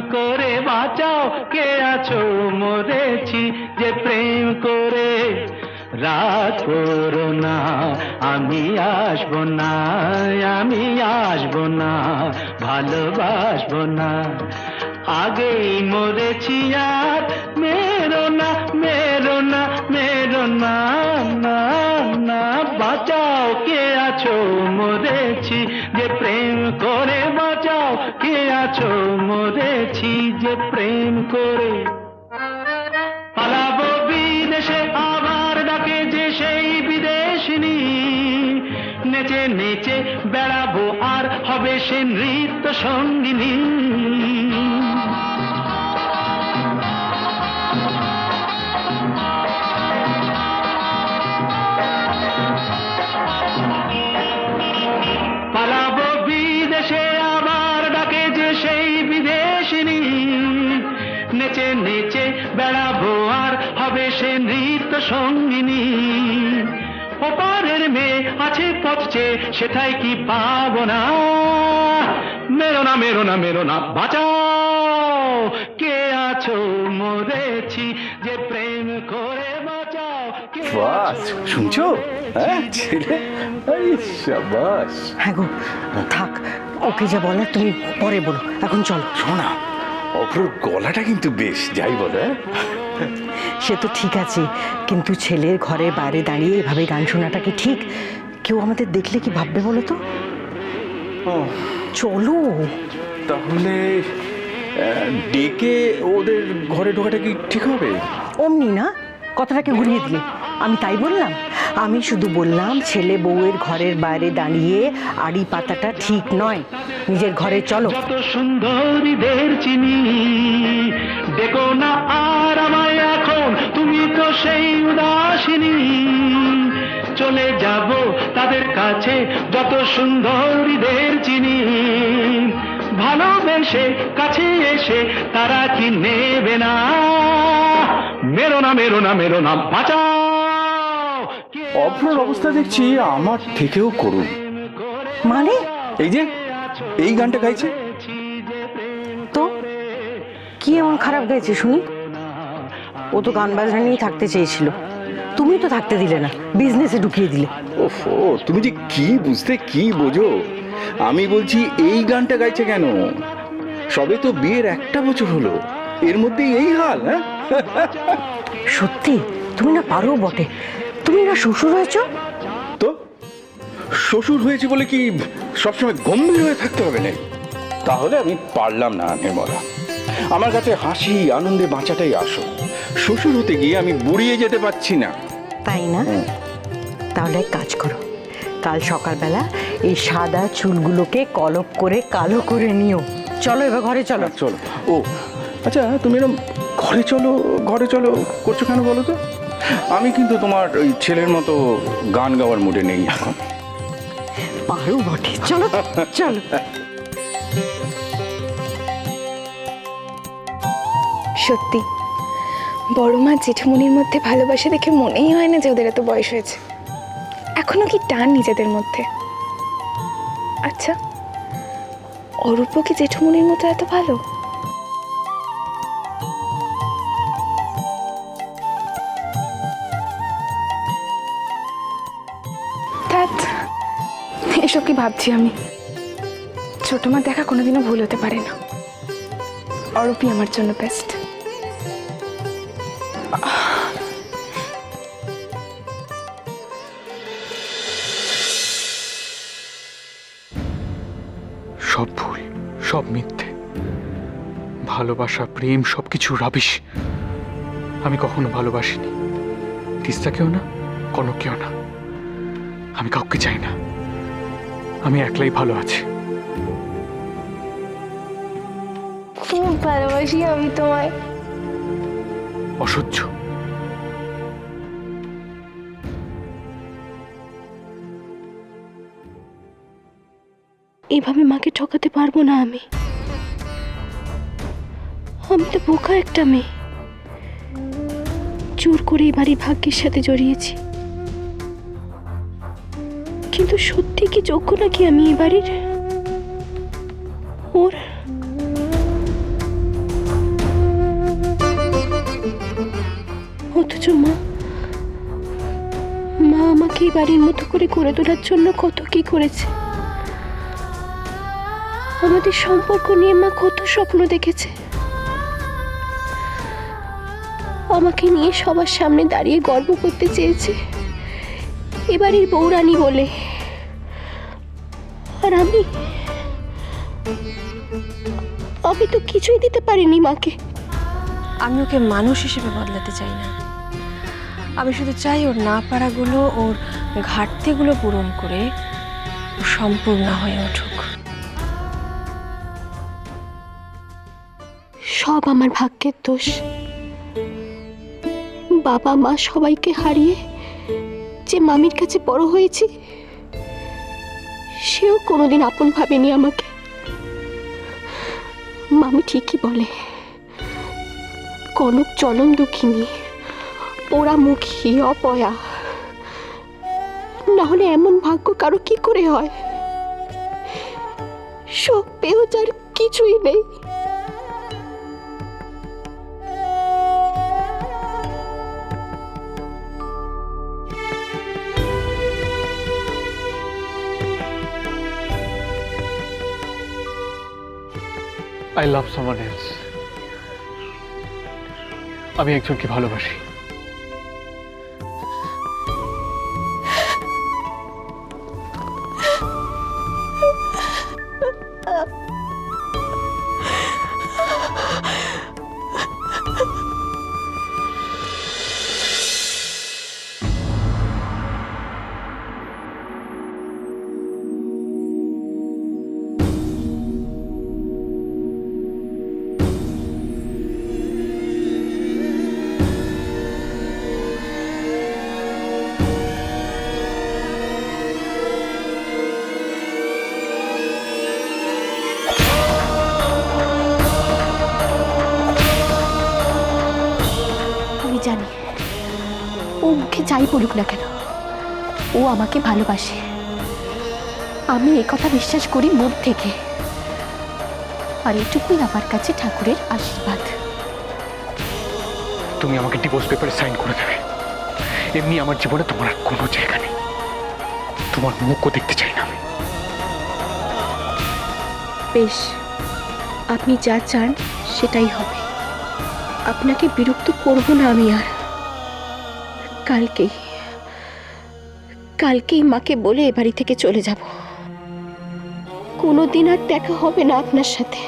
করে বাঁচাও, কে আছো মরেছি যে প্রেম করে। রাত করো না, আমি আসব না, আমি আসব না, ভালোবাসবো না। আগেই মরেছি আর মেরো না মেরো না মেরো না না, বাঁচাও, কে আছো মরেছি আছো, মরেছি যে প্রেম করে। পালাবো বিদেশে, আবার ডাকে যে সেই বিদেশিনী। নেচে নেচে বেড়াবো, আর হবে সে নৃত্য সঙ্গিনী। বিদেশিনী নেচে নেচে বেড়াবো আর হবে সে নৃত্য সঙ্গিনী। ওপারের মেয়ে আছে পথছে সেটাই কি পাবো না? মেরো না মেরো না মেরো না, বাঁচাও। কে আছো, মরেছি বাস শুনছো? হ্যাঁ ছেলে? এই হ্যাঁ গো থাক ওকে যা বলার তুমি পরে বলো। এখন চলো। শোনা অপরোর গলাটা কিন্তু বেশ যাই বলে হ্যাঁ? সে তো ঠিক আছে কিন্তু ছেলের ঘরে বাইরে দাঁড়িয়ে এভাবে গান শোনাটা কি ঠিক? কেউ আমাদের দেখলে কি ভাববে বলো তো? ও, চলো। তাহলে ডেকে ওদের ঘরে ঢোকাটা কি ঠিক হবে? অমনি না কথাটাকে ঘুরিয়ে দিলে। আমি তাই বললাম। আমি শুধু বললাম, ছেলে বউয়ের ঘরের বাইরে দাঁড়িয়ে আড়ি পাতাটা ঠিক নয়। নিজের ঘরে চলো। সুন্দরীদের চিনি দেখো না আর আমায় এখন। তুমি তো সেই উদাসিনী। চলে যাব তাদের কাছে যত সুন্দরীদের চিনি। ভালোবেসে কাছে এসে তারা কি নেবে না? মেরো না মেরো না মেরো না বাঁচাও কে অপরোর অবস্থা দেখছি আমার থেকেও করুন। মানে? এই যে এই গানটা গাইছে। তো? কি এমন খারাপ গাইছে শুনি? ও তো গান বাজনা নিয়ে থাকতে চেয়েছিল। তুমি তো থাকতে দিলে না বিজনেসে ঢুকিয়ে দিলে। ওফো তুমি যে কি বুঝতে কি বোঝো? আমি বলছি এই গানটা গাইছে কেন? সবে তো বিয়ের একটা বছর হলো। এর মধ্যেই এই হাল হ্যাঁ? সত্যি? তুমি না পারো বটে। তুমি না শ্বশুর হয়েছ? তো? শ্বশুর হয়েছে বলে কি সবসময় গম্ভীর হয়ে থাকতে হবে না তাহলে আমি পারলাম না নির্মলা। আমার কাছে হাসি আনন্দে বাঁচাটাই আসো শ্বশুর হতে গিয়ে আমি বুড়িয়ে যেতে পারছি না। তাই না? তাহলে এক কাজ করো। কাল সকালবেলা এই সাদা চুলগুলোকে কলপ করে কালো করে নিও। চলো এবার ঘরে চলো। চলো। ও আচ্ছা তুমি এরকম ঘরে চলো ঘরে চলো করছ কেন বলো তো? আমি কিন্তু তোমার ওই ছেলের মতো গান গাওয়ার মুডে নেই এখন। পারো বটে চলো চলো। সত্যি বড় মা জেঠুমনির মধ্যে ভালোবাসা দেখে মনেই হয় না যে ওদের এত বয়স হয়েছে। এখনও কি টান নিজেদের মধ্যে? আচ্ছা অরূপ কি জেঠুমনির মতো এত ভালো? ভাবছি আমি। ছোট মা দেখা কোনোদিনও ভুল হতে পারে না। অরূপই আমার জন্য বেস্ট সব ভুল, সব মিথ্যে। ভালোবাসা, প্রেম সব কিছু রাবিশ আমি কখনো ভালোবাসিনি। তিস্তাকেও না কনককেও না। আমি কাউকে চাই না। আমি একলাই ভালো আছি। খুব ভালোবাসি আমি তোমায়। অসহ্য। এভাবে মাকে ঠকাতে পারব না আমি। আমি তো বোকা একটা মেয়ে। জোর করে এই বাড়ি ভাগ্যের সাথে জড়িয়েছি। কিন্তু সত্যি কি যোগ্য নাকি আমি এ বাড়ির? ওর অথচ মা মা আমাকে এই বাড়ির মতো করে গড়ে তোলার জন্য কত কি করেছে। আমাদের সম্পর্ক নিয়ে মা কত স্বপ্ন দেখেছে। আমাকে নিয়ে সবার সামনে দাঁড়িয়ে গর্ব করতে চেয়েছে। এবারের বৌরানী বলে। আর আমি আমি তো কিছুই দিতে পারিনি মাকে। আমি ওকে মানুষ হিসেবে বদলাতে চাই না। আমি শুধু চাই ওর না পারাগুলো ওর ঘাটতিগুলো পূরণ করে ও সম্পূর্ণ হয়ে উঠুক। সব আমার ভাগ্যের দোষ। বাবা মা সবাইকে হারিয়ে যে মামির কাছে বড় হয়েছি সেও কোনোদিন আপন ভাবেনি আমাকে। মামি ঠিকই বলে, কনক জনম দুঃখিনী, পোড়ামুখী, অপয়া। না হলে এমন ভাগ্য কারও কি করে হয়? সব পেয়েও যার কিছুই নেই। আই লাভ সামান আমি একজনকে ভালোবাসি। মুখে যাই বলুক না কেন ও আমাকে ভালোবাসে। আমি এ কথা বিশ্বাস করি মন থেকে। আর এটুকুই আমার কাছে ঠাকুরের আশীর্বাদ। তুমি আমাকে ডিভোর্স পেপারে সাইন করে দেবে। এমনি আমার জীবনে তোমার আর কোনো জায়গা নেই। তোমার মুখও দেখতে চাই না আমি। বেশ আপনি যা চান সেটাই হবে। আপনাকে বিরক্ত করব না আমি আর। কালকেই কালকেই মাকে বলে এ বাড়ি থেকে চলে যাব। কোনোদিন আর দেখা হবে না আপনার সাথে।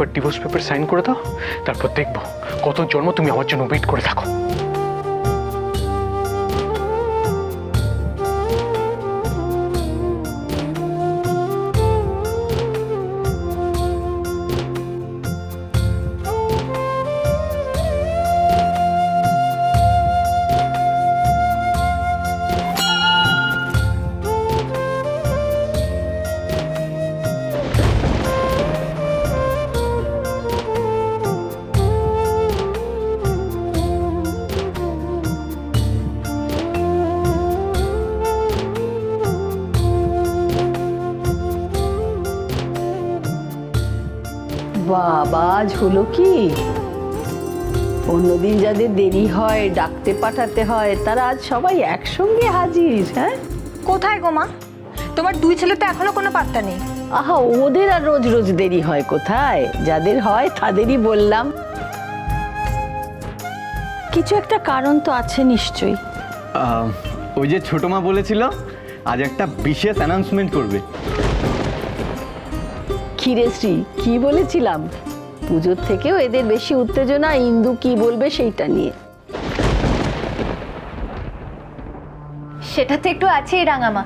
একবার ডিভোর্স পেপার সাইন করে দাও, তারপর দেখব কত জন্ম তুমি আমার জন্য ওয়েট করে থাকো। আজ হলো কি? অন্যদিন যাদের দেরি হয় ডাকতে পাঠাতে হয় তারা আজ সবাই একসঙ্গে হাজির হ্যাঁ? কোথায় গো মা? তোমার দুই ছেলে তো এখনও কোনো পাত্তা নেই। আহা ওদের আর রোজ রোজ দেরি হয় কোথায়? যাদের হয় তাদেরই বললাম। কিছু একটা কারণ তো আছে নিশ্চয়ই। আহ, ওই যে ছোট মা বলেছিল আজ একটা বিশেষ অ্যানাউন্সমেন্ট করবে। ক্ষীরে শ্রী কি বলেছিলাম? পুজোর থেকেও এদের বেশি উত্তেজনা ইন্দু কি বলবে সেইটা নিয়ে। সেটা তো একটু আছেই রাঙামা।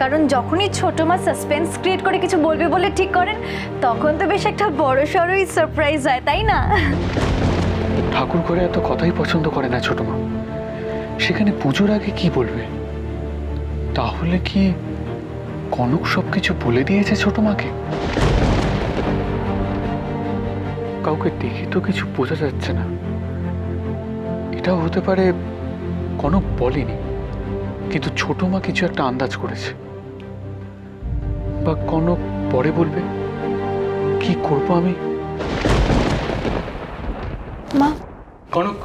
কারণ যখনই ছোট মা সাসপেন্স ক্রিয়েট করে কিছু বলবে বলে ঠিক করেন তখন তো বেশ একটা বড় সড়ই সারপ্রাইজ হয় তাই না? ঠাকুর করে এত কথাই পছন্দ করে না ছোট মা। সেখানে পুজোর আগে কি বলবে? তাহলে কি কনক সব কিছু বলে দিয়েছে ছোট মাকে? কাউকে দেখে তো কিছু বোঝা যাচ্ছে না। এটাও হতে পারে কনক বলেনি কিন্তু ছোট মা কিছু একটা আন্দাজ করেছে। বা কনক পরে বলবে কি করব আমি? মা? কনক